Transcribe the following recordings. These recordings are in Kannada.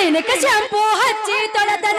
ಕ್ಲಿನಿಕ್ ಶಾಂಪೂ ಹಚ್ಚಿ ತೊಳೆದನ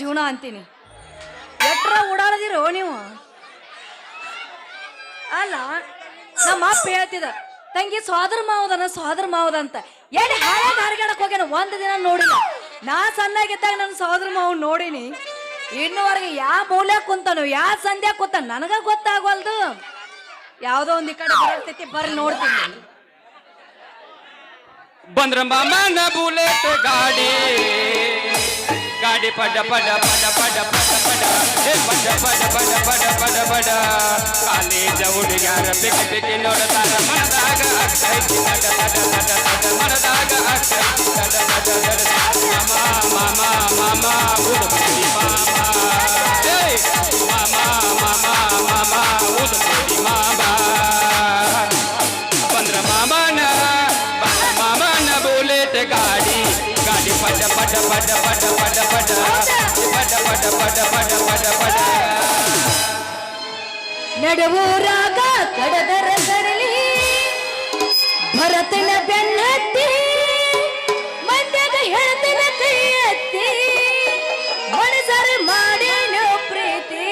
ಜೀವನ ಅಂತೀನಿ. ಎಟ್ರ ಓಡಾಡದಿರೋ ನೀವು? ಅಲ್ಲ, ನಮ್ಮ ಅಪ್ಪ ಹೇಳ್ತಿದ ತಂಗಿ ಸ್ವಾದರ್ ಮಾವದನ ಸ್ವಾದರ್ ಮಾವದ ಅಂತ ಏನು ಹಾಳೆ ಹರಿಗಾಡಕ್ ಹೋಗ್ಯಾನ ಒಂದು ದಿನ ನೋಡಿಲ್ಲ. ನಾ ಸಣ್ಣಾಗಿದ್ದಾಗ ನನ್ನ ಸಹೋದರ ಮಾವ ನೋಡಿನಿ. ಇನ್ನುವರೆಗೆ ಯಾವ ಮೌಲ್ಯ ಕುಂತಾನು ಯಾವ ಸಂಧ್ಯಾ ಕುಂತ ನನಗ ಗೊತ್ತಾಗವಲ್ದು ಯಾವುದೋ ಒಂದು ಈ ಕಡೆ ಬರ್ತೈತಿ, ಬರ್ರಿ ನೋಡ್ತೀನಿ. ಬಂದ್ರ ಮಾಮನ ಬುಲೆಟ್ ಗಾಡಿ. ಗಾಡಿ ಪಡ ಪಡ ಪಡ ಪಡ ಪಡ ಪಡ. ಪಡ ಪಡ ಪಡ ಪಡ ಪಡ ಪಡ ಕಾಲೇಜ ಹುಡುಗ್ಯಾರ ಬಿಗಿ ಬಿಗಿ ನೋಡ್ತಾರ. ಮನದಾಗ ಆಗ್ತೈತಿ ತಡ ತಡ ತಡ ತಡ ಮನದಾಗ ಆಗ್ತೈತಿ ತಡ ತಡ ತಡ ಮಾಮ ಮಾಮ ಮಾಮ ಮಾಮ ಮಾಮ. ಮಾಮ ನಡುವೂರಾಗ ಕಡದರ ಕಡಲಿ ಭರತನ ಬೆನ್ನತ್ತಿ ಮಂದ್ಯಾಗ ಹೇಳ್ತನ ಕೈ ಎತ್ತಿ ಮನಸರ ಮಾಡೇನೋ ಪ್ರೀತಿ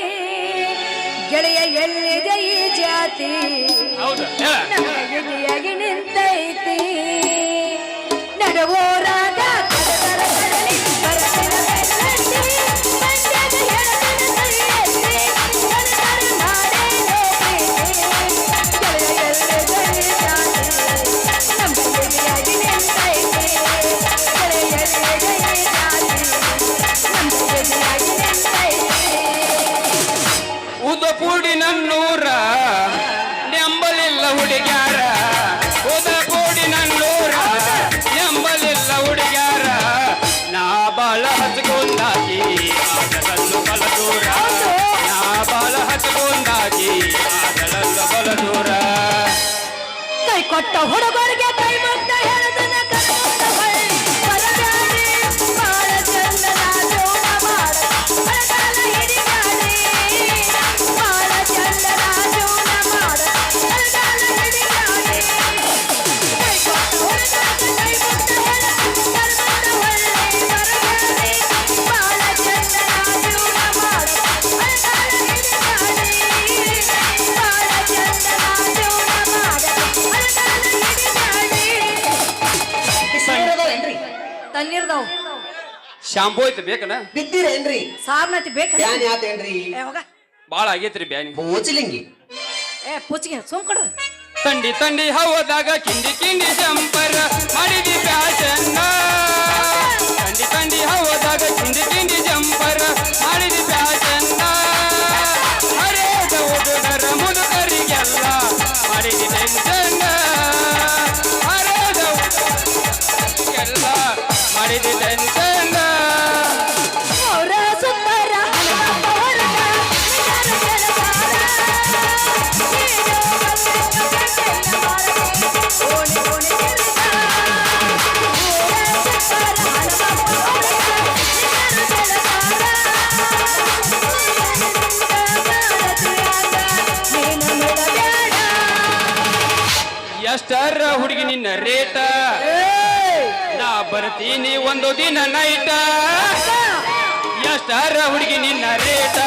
ಗೆಳೆಯ ಎಲ್ಲಿದೆ ಈ ಜಾತಿ? ನನ್ನ ನಿಂತೈತಿ? ನಡುವೂರಾಗ ಕೊಟ್ಟ ಹುಡುಗರಿಗೆ ಶಾಂಪೂ ಐತಿ ಬೇಕನ? ಬಿದ್ದಿರೇನ್ರಿ ಸಾರ್ನತಿ ಬೇಕ ಬ್ಯಾನ್ ಯಾತೇನ್ರಿ ಏ ಹೋಗ. ಬಾಳ ಆಗೈತ್ರಿ ಬ್ಯಾನಿ. ಪೋಚಲಿಂಗಿ. ಏ ಪುಚ್ಚಿಗೆ ಸುಮ್ ಕೊಡ್ರಿ. ತಂಡಿ ತಂಡಿ ಹವದಾಗ ಕಿಂಡಿ ಕಿಂಡಿ ಜಂಪರ್ ಎಷ್ಟರ ಹುಡುಗಿ ನಿನ್ನ ರೇಟ. ನಾ ಬರ್ತೀನಿ ಒಂದು ದಿನ ನೈಟ ಎಷ್ಟರ ಹುಡುಗಿ ನಿನ್ನ ರೇಟ.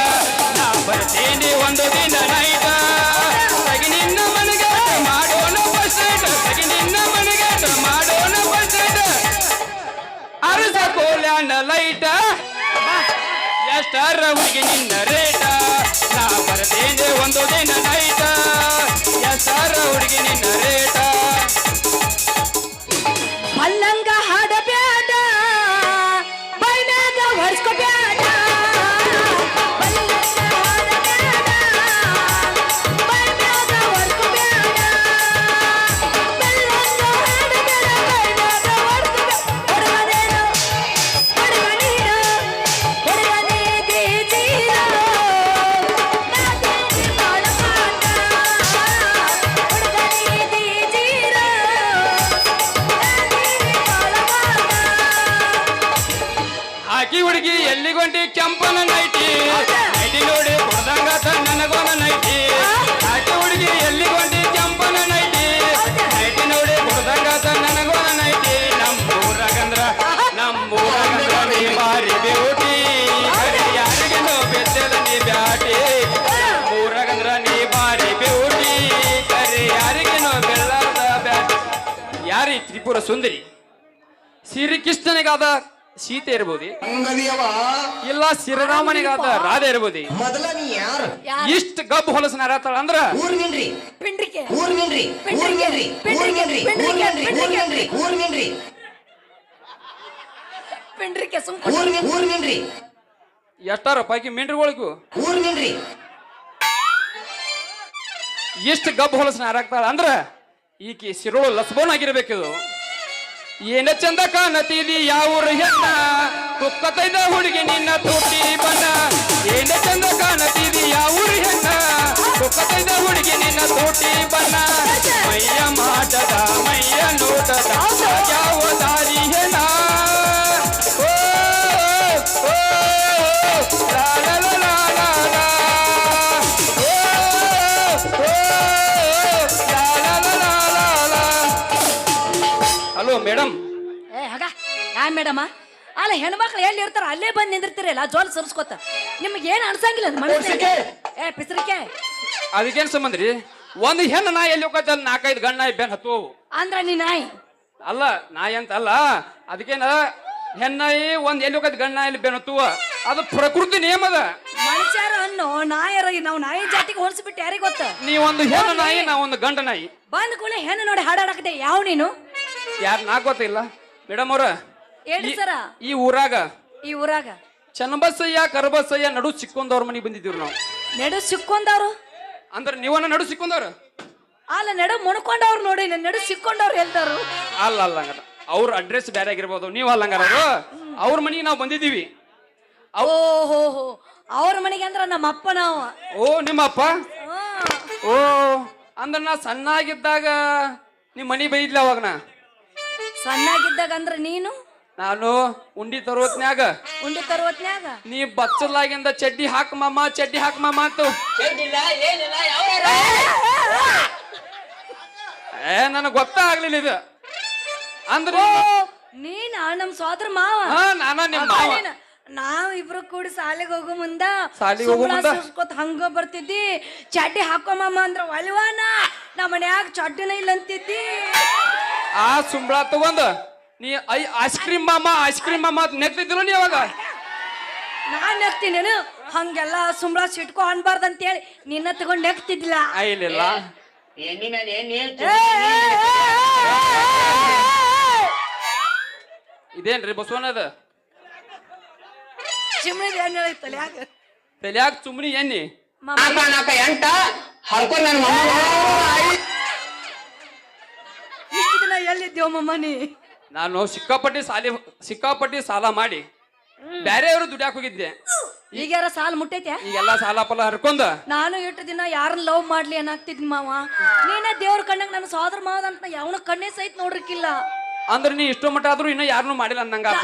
ನಾ ಬರ್ತೀನಿ ಒಂದು ದಿನ ನೈಟ ನಿನ್ನ ಮನಗಾಟ ಮಾಡೋಣ ತಗಿ ನಿನ್ನ ಮನಗಾಟ ಮಾಡೋಣ ಬಸ್ಸೇಟ ಅರ್ಧ ಕೋಲ್ಯಾಣ ಲೈಟ ಎಷ್ಟರ ಹುಡುಗಿ ನಿನ್ನ ರೇಟ. ನಾ ಬರ್ತೀನಿ ಒಂದು ದಿನ ನೈಟ ಹುಡುಗಿ ನಿನ್ನ ರೇಟ. ಮಲ್ಲಂಗ ತ್ರಿಪುರ ಸುಂದರಿ. ಶ್ರೀಕೃಷ್ಣನಿಗಾದ ಸೀತೆ ಇರ್ಬೋದು. ಅಂಗದಿಯವ? ಇಲ್ಲ ಶ್ರೀರಾಮನಿಗಾದ ರಾಧೆ ಇರ್ಬೋದು. ಮೊದಲ ನೀ ಯಾರು? ಯಾರು? ಇಷ್ಟ ಗಬ್ ಹೊಲಸನ ಹರತಾಳ ಅಂದ್ರ? ಊರ್ ಪಿಂಡ್ರಿಕೆ. ಊರ್ ಊರ್ ನಿನ್ರಿ. ಊರ್ ನಿನ್ರಿ. ಊರ್ ನಿನ್ರಿ. ಊರ್ ನಿನ್ರಿ. ಊರ್ ನಿನ್ರಿ. ಪಿಂಡ್ರಿಕೆ ಸುಮ್ ಊರ್ ನಿನ್ ಊರ್ ನಿನ್ರಿ. ಎಷ್ಟಾರ ಪೈಕಿ ಮಿಂಡ್ರಿಗಳಿಗೂ ಊರ್ ಗಬ್ ಇಷ್ಟ ಗಬ್ಬು ಹೊಲಸನ ಹರಾಕ್ತಾಳ ಅಂದ್ರ? ಈಕೆ ಸಿರೋಳು ಲಸ್ಬೋನ್ ಆಗಿರ್ಬೇಕಿದು ಏನ ಚಂದ ಕಾಣತೀರಿ ಯಾವೂರ ಹೆಣ್ಣ ತುಕ್ಕತೈದ ಹುಡುಗಿ ನಿನ್ನ ತುಟಿ ಬಣ್ಣ ಏನ ಚಂದ ಕಾಣತೀರಿ ಯಾವೂರ ಹೆಣ್ಣ ತುಕ್ಕತೈದ ಹುಡುಗಿ ನಿನ್ನ ತುಟಿ ಬಣ್ಣ ಮೈಯ ಮಾಟದ ಮೈಯ ನೋಟದ ಯಾವ ದಾರಿ ಹೆಣ್ಣ ಓ, ಓ, ಮೇಡಮ್ ಏ ಹಗ ಯಾ ಮೇಡಮ? ಅಲ್ಲ ಹೆಣ್ಮಕ್ಳು ಎಲ್ಲಿ ಇರ್ತಾರ ಅಲ್ಲೇ ಬಂದು ನಿಂದಿರ್ತೀರಲ್ಲ ಜೋಲ್ ಸರ್ಸ್ಕೊತ. ನಿಮ್ಗೆ ಏನು ಅನ್ಸಂಗಿಲ್ಲ ಅದ್ ಮನಸ್ಸಿಗೆ ಏ ಪಿಸ್ರಿಕೆ. ಅದಕ್ಕೇನ್ ಸಂಬಂಧ ರೀ? ಒಂದು ಹೆಣ್ಣು ನಾಯಿ ಎಲ್ಲಿ ಹೋಗತ್ತೆ ಅಲ್ಲಿ ನಾಲ್ಕೈದು ಗಂಡ ನಾಯಿ ಬೆನ್ ಹತ್ತು ಅಂದ್ರ ನೀ ನಾಯಿ? ಅಲ್ಲ ನಾಯಿ ಅಂತ ಅಲ್ಲ ಅದಕ್ಕೇನ ಹೆಣ್ಣಾಯಿ ಒಂದ್ ಎಲ್ಲಿ ಹೋಗತ್ತೆ ಗಂಡ ನಾಯಿ ಬೆನ್ ಹತ್ತುವ? ಅದು ಪ್ರಕೃತಿ ನಿಯಮ ಅದ. ಮನುಷ್ಯರ ಅನ್ನೋ ನಾಯರ ನಾವು ನಾಯಿ ಜಾತಿಗೆ ಹೋಲಿಸ್ಬಿಟ್ಟು ಯಾರಿಗ್ ಗೊತ್ತ? ನೀ ಒಂದು ಹೆಣ್ಣು ನಾಯಿ ನಾ ಒಂದು ಗಂಡ ನಾಯಿ. ಬಂದ ಕೂಡಲೇ ಹೆಣ್ಣು ನೋಡಿ ಹಾಡಾಡಕತ್ತೆ. ಯಾವ ನೀನು? ಯಾರು ನಾ ಗೊತ್ತಿಲ್ಲ? ಮೇಡಮ್ ಅವ್ರ ಹೇಳಿ ಈ- ಸರ. ಈ ಊರಾಗ ಈ ಊರಾಗ. ಚನ್ನಬಸಯ್ಯ ಕರಬಸಯ್ಯ ನಡು ಸಿಕ್ಕೊಂದವ್ರ ಮನೆಗೆ ಬಂದಿದ್ದೀವಿ ನಾವು. ನಡು ಸಿಕ್ಕೊಂಡವ್ರು ಅಂದ್ರೆ ನೀವನ್ನ ನಡು ಸಿಕ್ಕೊಂದವ್ರ ಅಲ್ಲ ನಡು ಮುಣ್ಕೊಂಡವ್ರು ನೋಡಿ ನಡು ಸಿಕ್ಕೊಂಡವ್ರು ಹೇಳ್ತಾರು ಅಲ್ಲ ಅಲ್ಲ ಹಂಗಾರ. ಅವ್ರ ಅಡ್ರೆಸ್ ಬೇರೆ ಆಗಿರ್ಬೋದು. ನೀವು ಅಲ್ಲ ಹಂಗಾರ ಅವ್ರ? ಮನೆಗೆ ನಾವು ಬಂದಿದ್ದೀವಿ. ಓ ಹೋ ಹೋ. ಅವ್ರ ಮನೆಗೆ ಅಂದ್ರ ನಮ್ಮ ಅಪ್ಪ ನಾವು. ಓ ನಿಮ್ಮಪ್ಪ. ಓ ಅಂದ್ರೆ ನಾ ಸಣ್ಣಾಗಿದ್ದಾಗ ನಿಮ್ಮ ಮನೆ ಬೈದ್ಲ ಅವಾಗ ನಾ ಸಣ್ಣಾಗಿದ್ದಾಗ ಅಂದ್ರ ನೀನು? ನಾನು ಉಂಡಿ ತರೋತ್ನ್ಯಾಗ ಉಂಡಿ ತರುವತ್ನ್ಯಾಗ? ನೀ ಬಚ್ಚಲಾಗಿಂದ ಚಡ್ಡಿ ಹಾಕ್ ಮಾಮ ಚಡ್ಡಿ ಹಾಕ್ ಮಾಮ ಅಂತ. ಏ ನನಗೆ ಗೊತ್ತಾಗ್ಲಿಲ್ಲ ಇದು. ಅಂದ್ರೆ ನೀನ ನಮ್ ಸೋದರ ಮಾವ? ಹಾ ನಾನ ನಿಮ್ಮ ಮಾವ. ನೀನ. ನಾವ್ ಇಬ್ರು ಕೂಡಿ ಸಾಲಿಗೆ ಹೋಗೋ ಮುಂದ ಸಾಲಿಗೆ ಹೋಗೋ ಮುಂದ? ಸುರ್ಸ್ಕೊತ್ ಹಂಗ ಬರ್ತಿದ್ದಿ. ಚಡ್ಡಿ ಹಾಕೋಮಮ್ಮ ಅಂದ್ರ ಒಲಿವಾನ? ನಮ್ಮ ಮನ್ಯಾಗ ಚಡ್ಡಿನ ಇಲ್ಲ ಅಂತಿದ್ದಿ. ಆ ಸುಂಬಳ ತಗೊಂದ ನೀ ಐ ಐಸ್ ಕ್ರೀಮ್ ಮಾಮ ಐಸ್ ಕ್ರೀಮ್ ಮಾಮ ಅಂತ ನೆಗ್ತಿದ್ದಿಲ್ಲ ನೀ ಅವಾಗ? ನಾನ್ ನೆಕ್ತೀನಿ ನೀನು ಹಂಗೆಲ್ಲ ಸುಂಬಳ ಸಿಟ್ಕೊ ಅನ್ಬಾರ್ದು ಅಂತೇಳಿ ನಿನ್ನ ತಗೊಂಡ್ ನೆಗ್ತಿದ್ದಿಲ್ಲ ಆ. ಇದೇನ್ರಿ ಬಸವನದ ಚಿಮ್ಣಿದ್ ಏನ್ ಹೇಳೈತಲ್ಲ ಯಾಕ? ತಲ್ಯಾಗ ಸುಮ್ನಿ ಎಣ್ಣಿ? ಎಂಟ. ಹಲ್ಕೊಂಡ್ ನನ್ನ ಮೊಮ್ಮ ಎಲ್ಲಿದ್ದೀವ ಮಮ್ಮ ನೀ ನಾನು ಸಿಕ್ಕಾಪಟ್ಟಿ ಸಾಲಿ ಸಿಕ್ಕಾಪಟ್ಟಿ ಸಾಲ ಮಾಡಿ ಬ್ಯಾರೆಯವರು ದುಡ್ಯಾಕ್ ಹೋಗಿದ್ದೆ. ಈಗ್ಯಾರ ಸಾಲ ಮುಟ್ಟೈತೆ? ಈಗೆಲ್ಲ ಸಾಲ ಫಲ ಹರ್ಕೊಂಡ. ನಾನು ಎಷ್ಟು ದಿನ ಯಾರನ್ನ ಲವ್ ಮಾಡ್ಲಿ ಅನ್ನಾಗ್ತಿದ್ ಮಾವ? ನೀನೇ ದೇವ್ರ ಕಣ್ಣಾಗ ನನ್ನ ಸೋದರ ಮಾವದ ಅಂತ ಯಾವನ ಕಣ್ಣೇ ಸಹಿತ ನೋಡ್ರಿಕ್ಕಿಲ್ಲ ಅಂದ್ರೆ ನೀ ಇಷ್ಟೋ ಮಟ್ಟ ಆದ್ರೂ ಇನ್ನ ಯಾರನ್ನೂ ಮಾಡಿಲ್ಲ ಅನ್ನಂಗಾತ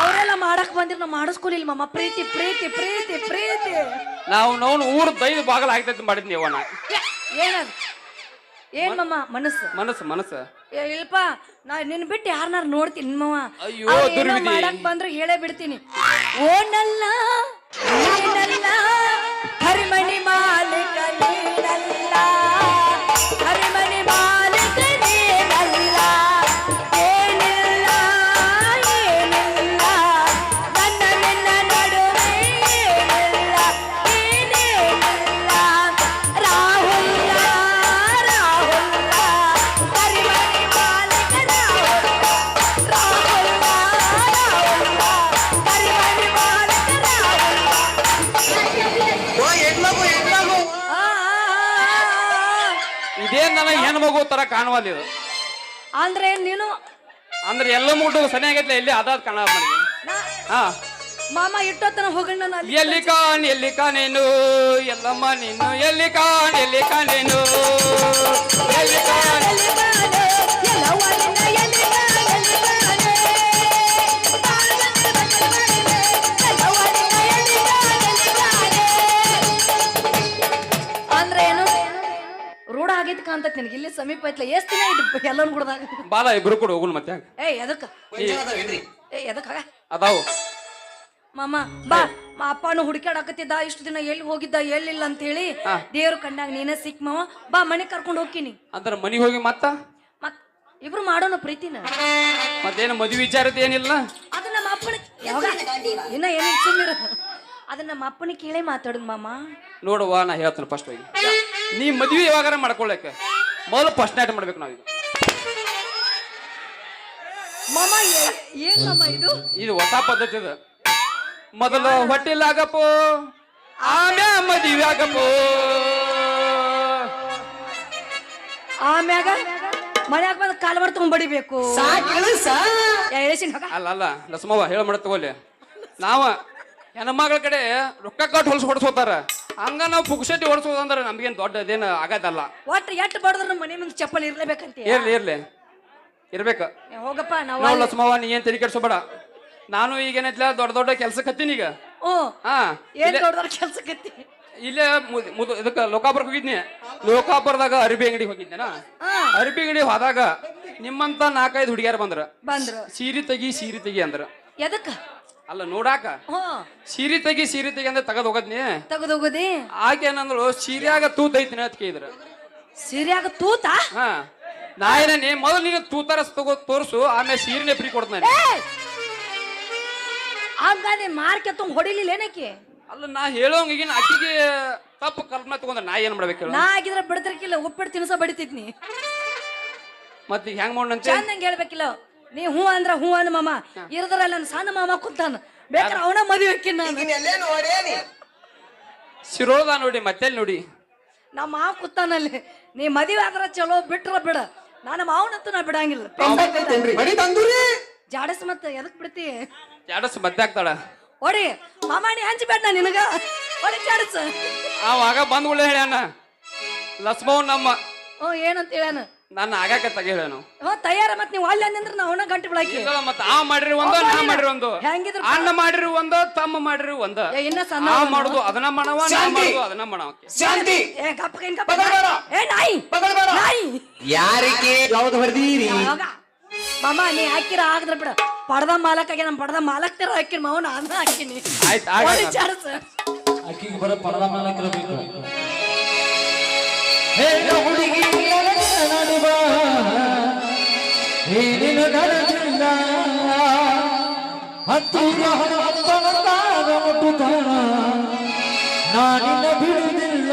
ಅವರೆಲ್ಲ ಮಾಡಕ್ ಬಂದಿರ್ ನಾವು ಮಾಡಿಸ್ಕೊಲಿಲ್ಲ ಮಾಮ. ಪ್ರೀತಿ ಪ್ರೀತಿ ಪ್ರೀತಿ ಪ್ರೀತಿ. ನಾವು ನಾವು ಊರ್ ದೈದ ಬಾಗಲ ಆಗ್ತೈತಿ ಮಾಡಿದ್ ಅವನ ಏನದು? ಏನ್ ಮಮ್ಮ ಮನಸ್ಸು? ಮನಸ್ಸು ಮನಸ್ಸು. ಏ, ಇಲ್ಪ ನಾ ನಿನ್ ಬಿಟ್ಟು ಯಾರನ್ನಾರು ನೋಡ್ತೀನಿ ಮಾವ ಅಯ್ಯೋ, ಅವ್ರ್ ಏನೋ ದುರ್ವಿಧಿ. ಮಾಡಕ್ ಬಂದ್ರು ಹೇಳೇ ಬಿಡ್ತೀನಿ. ಓನಲ್ಲ ನೀನಲ್ಲ ಹರಿಮಣಿ ಮಾಲಿಕ ನನಗೆ ಹೆಣ್ಮಗು ತರ ಕಾಣವಲ್ಲ ಇದು? ಅಂದ್ರೆ ನೀನು ಅಂದ್ರೆ ಎಲ್ಲ ಮುಟ್ಟು ಸರಿಯಾಗೈತ್ಲ ಎಲ್ಲಿ ಅದಾದ ಕಾಣ ನನಗೆ ನಾ- ಹಾ. ಮಾಮ ಇಟ್ಟೋತನ ಹೋಗಣ್ಣ ನಾನು ಅಲ್ಲಿ ಎಲ್ಲಿ ಕಾಣ್ ಎಲ್ಲಿ ಕಾಣೇನು? ಎಲ್ಲಮ್ಮ ನೀನು ಎಲ್ಲಿ ಕಾಣ್ ಎಲ್ಲಿ ಕಾಣೇನು? ಎಲ್ಲಿ ಕಾಣ್? ಎಲ್ಲಿ ಎಲ್ಲವನ್ನ ಎಲ್ಲಿ ನಿನಗೆ ಇಲ್ಲಿ ಸಮೀಪ ಐತ್ಲ? ಎಷ್ಟು ದಿನ ಇದ್ದು ಎಲ್ಲರೂ ಕುಡ್ದಾಗ ಬಾಲ ಇಬ್ರು ಕೂಡ ಹೋಗುಲ್ ಮತ್ತೆ ಹಂಗ? ಏ ಎದಕ್ಕ? ಏ ಎದಕ್ಕ ಅದಾವು. ಮಾಮ ಬಾ. ಮಾ ಅಪ್ಪನು ಹುಡುಕಾಡಕತ್ತಿದ್ದ ಇಷ್ಟು ದಿನ ಎಲ್ಲಿ ಹೋಗಿದ್ದ ಎಲ್ಲಿಲ್ಲ ಅಂತ ಹೇಳಿ ದೇವ್ರ ಕಂಡಾಗ ನೀನೇ ಸಿಕ್ ಮಾವ. ಬಾ ಮನೆ ಕರ್ಕೊಂಡು ಹೋಗ್ತೀನಿ. ಅಂದ್ರ ಮನಿಗ್ ಹೋಗಿ ಮತ್ತ? ಮತ್ ಇಬ್ರು ಮಾಡೋಣ ಪ್ರೀತಿನ? ಮತ್ತೇನು ಮದುವೆ ವಿಚಾರದ ಏನಿಲ್ಲ? ಅದು ನಮ್ಮ ಅಪ್ಪನ ಇನ್ನ ಏನೇನು ಸುಮ್ಮಿರ ಅದು ನಮ್ಮ ಅಪ್ಪನ ಕೇಳೇ ಮಾತಾಡುದು ಮಾಮ. ನೋಡುವ ನಾ ಹೇಳ್ತೇನೆ ಫಸ್ಟ್ ಹೋಗಿ. ನೀ ಮದ್ವಿ ಯಾವಾಗಾರ ಮಾಡ್ಕೊಳ್ಳಕ್ಕೆ ಮೊದಲು ಫಸ್ಟ್ ನೈಟ್ ಮಾಡ್ಬೇಕು ಮಾಮ ಏನ್ ಮಾಮ ಇದು? ಇದು ಹೊಸ ಪದ್ಧತಿ ಇದು. ಮೊದಲು ಹೊಟ್ಟಿಲಾಗಪ್ಪೋ ಆಮ್ಯಾ ಮದುವೆ ಆಗಪ್ಪೋ. ಆಮ್ಯಾಗ ಮನ್ಯಾಗ ಬಂದು ಕಾಲ ಎಳಿಸಿನ ಹೋಗ ಅಲ್ಲ ಅಲ್ಲ ಲಸ್ಮವ್ವ ಹೇಳ ಮಾಡ ತಗೋಲಿ ನಾವ ಹೆಣ್ಮಗಳ ಕಡೆ ರೊಕ್ಕ ಕಟ್ಟು ಹೊಲ್ಸ್ ಹೊಡ್ಸೋತಾರ ಹಂಗ ನಾವು ಪುಕ್ಸಟ್ಟಿ ಓಡಿಸೋದಂದ್ರೆ ನಮ್ಗೇನ್ ದೊಡ್ಡ ಅದೇನು ಆಗದಲ್ಲ. ಒಟ್ಟು ಎಟ್ ಬಡದ್ರ ಮನೆ ಮುಂದೆ ಚಪ್ಪಲ್ ಇರ್ಲೇಬೇಕಂತ ಇರ್ಲಿ ಇರ್ಲಿ. ಇರ್ಬೇಕು. ಹೋಗಪ್ಪ ನಾವು ನಾವು ನೀ ಏನ್ ತಲೆ ಕೆಡ್ಸೋಬೇಡ. ನಾನು ದೊಡ್ಡ ದೊಡ್ಡ ಕೆಲ್ಸಕ್ಕೆ ಹತ್ತೀನಿ ಈಗ. ಹ್ಞೂ. ಹಾ. ಏನ್ ದೊಡ್ಡದ್ರ ಕೆಲ್ಸಕ್ಕತ್ತಿ ಇಲ್ಲೇ ಮುದ್- ಮುದು ಇದಕ್ಕ ಲೋಕಾಪುರಕ್ಕೆ ಹೋಗಿದ್ನಿ. ಲೋಕಾಪುರದಾಗ ಅರಬಿ ಅಂಗಡಿ ಹೋಗಿದ್ನೇನ ಹಾ. ಅರಬಿ ಅಂಗಡಿ ಹೋದಾಗ ನಿಮ್ಮಂತ ನಾಲ್ಕೈದು ಹುಡುಗಿಯರು ಬಂದ್ರ. ಬಂದ್ರು. ಸೀರೆ ತೆಗಿ ಸೀರೆ ತೆಗಿ ಅಂದ್ರ. ಎದಕ್ಕ? ಅಲ್ಲ ನೋಡಾಕ. ಹ್ಞೂ. ಸೀರೆ ತೆಗಿ ಸೀರೆ ತೆಗಿ ಅಂದ್ರೆ ತಗದ್ ಹೋಗದ್ನಿ. ತೆಗೆದು ಹೋಗೋದಿ? ಆಕೆ ಏನಂದಳು ಸೀರ್ಯಾಗ ತೂತ್ ಐತಿ ಅಂತ ಕೇಳಿದ್ರ. ಸೀರ್ಯಾಗ ತೂತ? ಹಾ. ನಾ ಏನೇ ಮೊದಲು ನೀನು ತೂತಾರ ತಗೋ ತೋರ್ಸು ಆಮೇಲೆ ಸೀರೆನೆ ಫ್ರೀ ಕೊಡ್ತಾನೆ ಹಂಗಾದ್ರೆ ಮಾರ್ಕೆ ತುಂಬ ಹೊಡಿಲಿಲ್ಲ ಏನಕ್ಕೆ? ಅಲ್ಲ ನಾ ಹೇಳೋಂಗ ಈಗಿನ ಅಕ್ಕಿಗೆ ತಪ್ಪು ಕಲ್ಪನೆ ತಗೊಂಡ್ರೆ ನಾ ಏನ್ ಮಾಡ್ಬೇಕು ಹೇಳು? ನಾ ಆಗಿದ್ರೆ ಬಿಡದ್ರಕ್ಕಿಲ್ಲ ಉಪ್ಪಿಟ್ಟು ತಿನ್ಸ ಬಡಿತಿದ್ನಿ. ಮತ್ತೆ ಈಗ ಹೆಂಗ್ ಮಾಡೋಣಂತೆ ಚಂದಂಗೆ ಹೇಳ್ಬೇಕಿಲ್ಲ. ನೀ ಹೂ ಅಂದ್ರ ಹೂ ಅನ್ ಮಾಮ. ಇರದ್ರಲ್ಲ ನನ್ನ ಸಣ್ಣ ಮಾಮ ಕುಂತಾನ. ಬೇಕಾದ್ರೆ ಅವನ ಮದುವೆ ಹಾಕಿನ ನಾನು. ಈಗಿನ ಎಲ್ಲೇ ನೋಡೇನಿ ಶಿರೋದ ನೋಡಿ ಮತ್ತೆ ನೋಡಿ. ನಮ್ಮ ಮಾವ ಕುತ್ತಾನಲ್ಲಿ ನೀ ಮದುವೆ ಆದ್ರ ಚಲೋ ಬಿಟ್ರ ಬಿಡ. ನಾನು ಮಾವನಂತೂ ನಾ ಬಿಡಂಗಿಲ್ಲ. ಬಡಿ ತಂದೂರಿ? ಜಾಡಸ್ ಮತ್ತೆ ಎದಕ್ ಬಿಡ್ತಿ? ಜಾಡಸ್ ಮತ್ತೆ ಆಗ್ತಾಳ. ಓಡಿ ಮಾಮಾಣಿ ನೀ ಹಂಚ್ಬೇಡ ನಾ ನಿನಗ. ಓಡಿ ಜಾಡಸ್. ಅವಾಗ ಬಂದ್ ಉಳ್ಳೆ ಹೇಳ್ಯಾನ ಲಸ್ಮವ್ ನಮ್ಮ. ಓ ಏನಂತ ಹೇಳ್ಯಾನ? ನನ್ನ ಆಗಾಕ ತಗ ಹೇಳ ಹ್ಞೂ ತಯಾರ ಮತ್ ನೀವು ಅಲ್ಲಿ ಅಂದ್ರೆ ನಾವು ಅವನ ಗಂಟೆ ಬಿಡಾಕಿ ಇಲ್ಲ ಮತ್ತ ಆ ಮಾಡಿರಿ ಒಂದು ನಾ ಮಾಡಿರಿ ಒಂದು. ಹೆಂಗಿದ್ರು ಅಣ್ಣ ಮಾಡಿರಿ ಒಂದು ತಮ್ಮ ಮಾಡಿರಿ ಒಂದ. ಏ, ಇನ್ನ ಸಣ್ಣ ಆ ಮಾಡುದು ಅದನ್ನ ಮಾಡವ ನಾ ಶಾಂತಿ. ಮಾಡುದು ಅದನ್ನ ಮಾಡವ. ಶಾಂತಿ! ಏ ಗಪ್ಪ ಏನ್ ಗಪ್ಪ ಪಗಡ್ಬೇಡ. ಏ ನಾಯಿ! ಪಗಡ್ಬೇಡ. ನಾಯಿ! ಯಾರಿಗೆ ಯಾವ್ದು ಹೊಡೆದೀರಿ? ಯಾವಾಗ? ಮಾಮ ನೀ ಹಾಕಿರ ಆಗದ್ರ ಬಿಡ. ಪಡದ ಮಾಲಕ್ಕಾಗೆ ನಮ್ಮ ಪಡದ ಮಾಲಕ್ ತರ ಹಾಕಿರ ಮಾವ ನಾನು ಹಾಕಿನಿ. ಆಯ್ತ್ ಆಗ ಓಡಿ ಜಾಡಸ್ ಆಕಿಗೆ ಬರೋ ಪರದ ಮಾಲಕರಬೇಕು ಹೇಳ ಹುಡುಗಿ? ನಡುವ ಏನೇನು ನಡೆದಿಲ್ಲ. ಹತ್ತಿರ ಕಾಣ ನಾನಿನ ಬಿಡುವುದಿಲ್ಲ.